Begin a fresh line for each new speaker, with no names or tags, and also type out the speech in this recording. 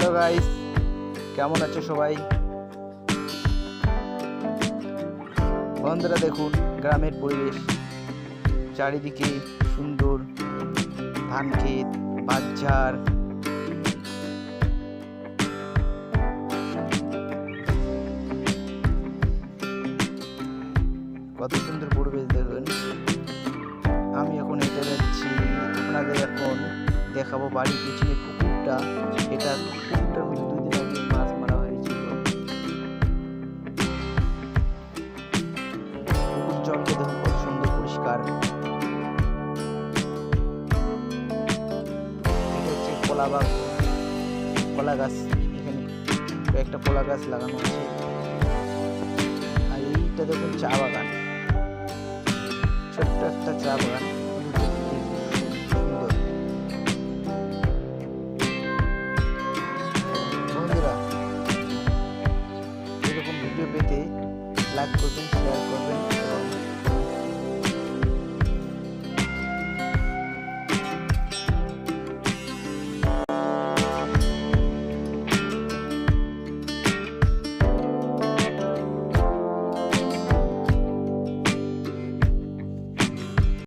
Hello guys কেমন আছো সবাই? বন্ধুরা, দেখুন, গ্রামের পরিবেশ। চারিদিকে সুন্দর ধান ক্ষেত বাচ্চার কত সুন্দর পরিবেশ দেখাবো বাড়ির পিছনে পুকুরটা এটা পুকুরটার মধ্যে দুদিন আগে মাছ মারা হয়েছিল। পুকুর জলকে দেখুন কত সুন্দর পরিষ্কার। হচ্ছে কলা বাগ কলা গাছ, এখানে কয়েকটা কলা গাছ লাগানো আছে। আর এইটা দেখুন চা বাগান। ছোট্ট একটা চা বাগান। লাইক করবেন শেয়ার করবেন।